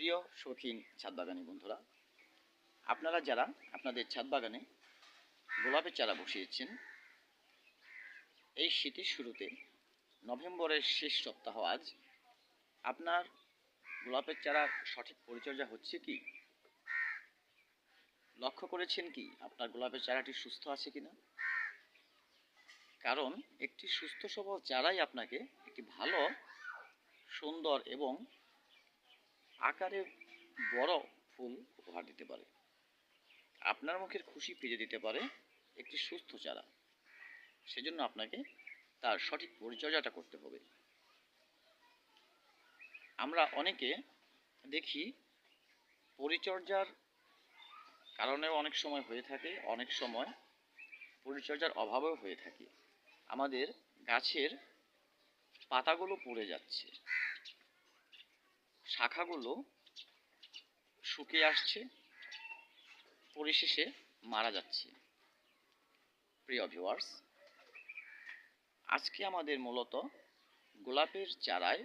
প্রিয় শৌখিন ছাদ বন্ধুরা, আপনারা যারা আপনাদের ছাদ বাগানে গোলাপের চারা বসিয়েছেন, এই শীতের শুরুতে নভেম্বরের শেষ সপ্তাহ আজ, আপনার গোলাপের চারার সঠিক পরিচর্যা হচ্ছে কি? লক্ষ্য করেছেন কি আপনার গোলাপের চারাটি সুস্থ আছে কিনা? কারণ একটি সুস্থ সবল চারাই আপনাকে একটি ভালো, সুন্দর এবং আকারে বড় ফুল উপহার দিতে পারে। আপনার মুখের খুশি ফিরে দিতে পারে একটি সুস্থ চারা। সেজন্য আপনাকে তার সঠিক পরিচর্যাটা করতে হবে। আমরা অনেকে দেখি পরিচর্যার কারণেও অনেক সময় হয়ে থাকে, অনেক সময় পরিচর্যার অভাবেও হয়ে থাকে। আমাদের গাছের পাতাগুলো পড়ে যাচ্ছে। শাখাগুলো শুকিয়ে আসছে, পরিশেষে মারা যাচ্ছে। প্রিয় ভিউয়ার্স আজকে আমাদের মূলত গোলাপের চারায়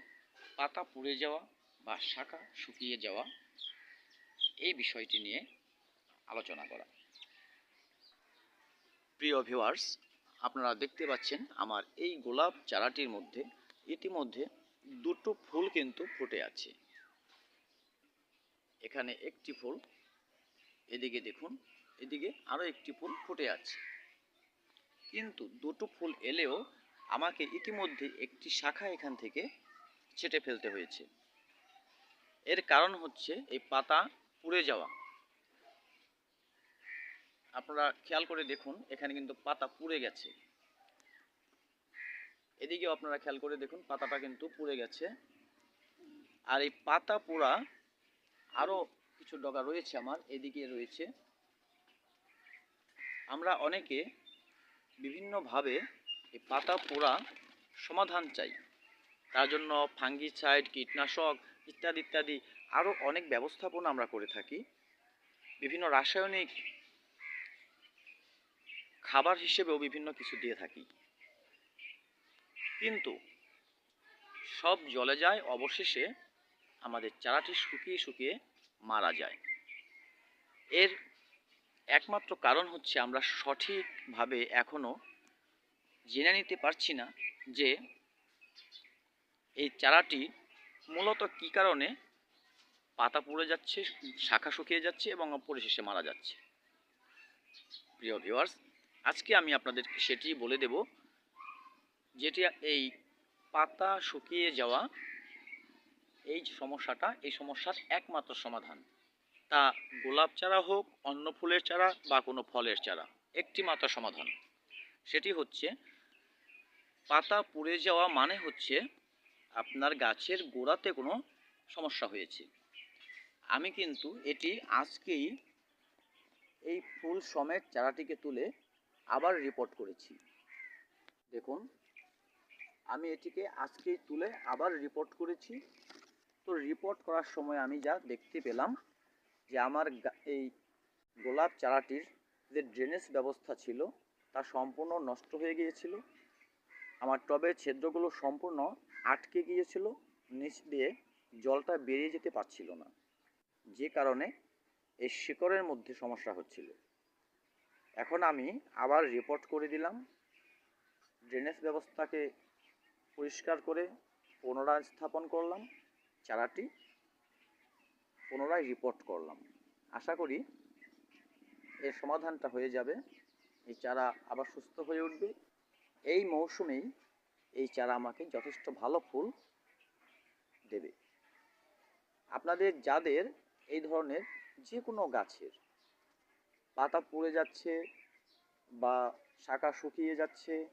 পাতা পুড়ে যাওয়া বা শাখা শুকিয়ে যাওয়া এই বিষয়টি নিয়ে আলোচনা করা। প্রিয় ভিউয়ার্স আপনারা দেখতে পাচ্ছেন আমার এই গোলাপ চারাটির মধ্যে ইতিমধ্যে দুটো ফুল কিন্তু ফুটে আছে। এখানে একটি ফুল, এদিকে দেখুন, এদিকে আরও একটি ফুল ফুটে আছে। কিন্তু দুটো ফুল এলেও আমাকে ইতিমধ্যে একটি শাখা এখান থেকে ছেটে ফেলতে হয়েছে। এর কারণ হচ্ছে এই পাতা পুড়ে যাওয়া। আপনারা খেয়াল করে দেখুন, এখানে কিন্তু পাতা পুড়ে গেছে। এদিকেও আপনারা খেয়াল করে দেখুন, পাতাটা কিন্তু পুড়ে গেছে। আর এই পাতা পোড়া আরও কিছু ডগা রয়েছে আমার, এদিকে রয়েছে। আমরা অনেকে বিভিন্নভাবে এই পাতা পোড়া সমাধান চাই। তার জন্য ফাঙ্গিসাইড, কীটনাশক ইত্যাদি ইত্যাদি আরও অনেক ব্যবস্থাপনা আমরা করে থাকি। বিভিন্ন রাসায়নিক খাবার হিসেবেও বিভিন্ন কিছু দিয়ে থাকি। কিন্তু সব জলে যায়, অবশেষে আমাদের চারাটি শুকিয়ে শুকিয়ে মারা যায়। এর একমাত্র কারণ হচ্ছে আমরা সঠিকভাবে এখনও জেনে নিতে পারছি না যে এই চারাটি মূলত কি কারণে পাতা পড়ে যাচ্ছে, শাখা শুকিয়ে যাচ্ছে এবং পরিশেষে মারা যাচ্ছে। প্রিয় ভিউয়ার্স আজকে আমি আপনাদেরকে সেটি বলে দেব, যেটি এই পাতা শুকিয়ে যাওয়া এই সমস্যাটা, এই সমস্যার একমাত্র সমাধান। তা গোলাপ চারা হোক, অন্য ফুলের চারা বা কোনো ফলের চারা একটি মাত্র সমাধান। সেটি হচ্ছে, পাতা পুড়ে যাওয়া মানে হচ্ছে আপনার গাছের গোড়াতে কোনো সমস্যা হয়েছে। আমি কিন্তু এটি আজকেই এই ফুল সমেত চারাটিকে তুলে আবার রিপোর্ট করেছি। দেখুন, আমি এটিকে আজকেই তুলে আবার রিপোর্ট করেছি। তো রিপোর্ট করার সময় আমি যা দেখতে পেলাম যে আমার এই গোলাপ চারাটির যে ড্রেনেজ ব্যবস্থা ছিল তা সম্পূর্ণ নষ্ট হয়ে গিয়েছিল। আমার টবের ছিদ্রগুলো সম্পূর্ণ আটকে গিয়েছিল, নিচ দিয়ে জলটা বেরিয়ে যেতে পারছিল না। যে কারণে এই শিকড়ের মধ্যে সমস্যা হচ্ছিল। এখন আমি আবার রিপোর্ট করে দিলাম ড্রেনেজ ব্যবস্থাকে পরিষ্কার করে পুনরায় স্থাপন করলাম। চারাটি পুনরায় রিপোর্ট করলাম। আশা করি এর সমাধানটা হয়ে যাবে। এই চারা আবার সুস্থ হয়ে উঠবে। এই মৌসুমেই এই চারা আমাকে যথেষ্ট ভালো ফুল দেবে। আপনাদের, যাদের এই ধরনের যে কোনো গাছের পাতা পুড়ে যাচ্ছে বা শাখা শুকিয়ে যাচ্ছে,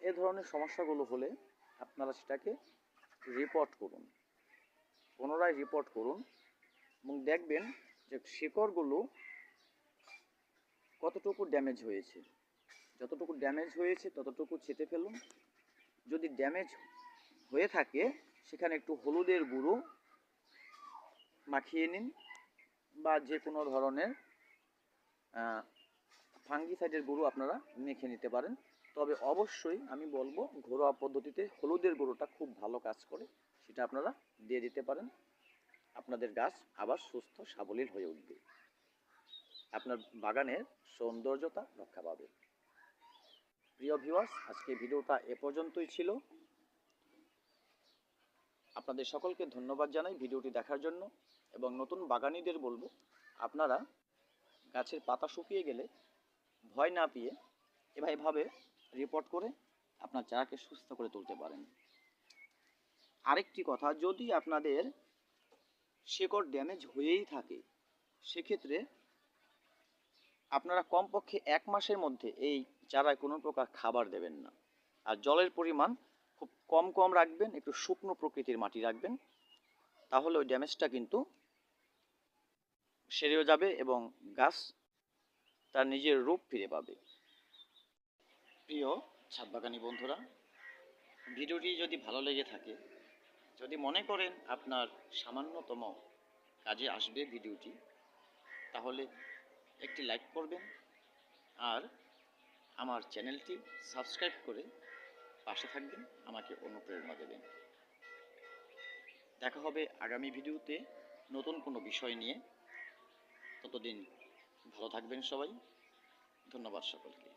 এ ধরনের সমস্যাগুলো হলে আপনারা সেটাকে রিপোর্ট করুন। পুনরায় রিপোর্ট করুন এবং দেখবেন যে শিকড়গুলো কতটুকু ড্যামেজ হয়েছে। যতটুকু ড্যামেজ হয়েছে, ততটুকু ছেটে ফেলুন। যদি ড্যামেজ হয়ে থাকে, সেখানে একটু হলুদের গুঁড়ো মাখিয়ে নিন বা যে কোনো ধরনের ফাঙ্গিসাইডের গুঁড়ো আপনারা মেখে নিতে পারেন। তবে অবশ্যই আমি বলব, ঘরোয়া পদ্ধতিতে হলুদের গুঁড়োটা খুব ভালো কাজ করে। সেটা আপনারা দিয়ে দিতে পারেন। আপনাদের গাছ আবার সুস্থ, সাবলীল হয়ে উঠবে। আপনার বাগানের সৌন্দর্যতা রক্ষা পাবে। প্রিয় ভিউয়ার্স আজকে ভিডিওটা এ পর্যন্তই ছিল। আপনাদের সকলকে ধন্যবাদ জানাই ভিডিওটি দেখার জন্য এবং নতুন বাগানীদের বলব, আপনারা গাছের পাতা শুকিয়ে গেলে ভয় না পেয়ে এভাবে রিপোর্ট করে আপনার চারাকে সুস্থ করে তুলতে পারেন। আরেকটি কথা, যদি আপনাদের শেকড় ড্যামেজ হয়েই থাকে, সেক্ষেত্রে আপনারা কমপক্ষে এক মাসের মধ্যে এই চারায় কোনো প্রকার খাবার দেবেন না। আর জলের পরিমাণ খুব কম কম রাখবেন, একটু শুকনো প্রকৃতির মাটি রাখবেন, তাহলে ওই ড্যামেজটা কিন্তু সেরেও যাবে এবং গাছ তার নিজের রূপ ফিরে পাবে। প্রিয় ছাদ বাগানি বন্ধুরা, ভিডিওটি যদি ভালো লেগে থাকে যদি মনে করেন আপনার সামান্যতম কাজে আসবে ভিডিওটি, তাহলে একটি লাইক করবেন আর আমার চ্যানেলটি সাবস্ক্রাইব করে পাশে থাকবেন, আমাকে অনুপ্রেরণা দেবেন। দেখা হবে আগামী ভিডিওতে নতুন কোনো বিষয় নিয়ে। ততদিন ভালো থাকবেন সবাই। ধন্যবাদ সকলকে।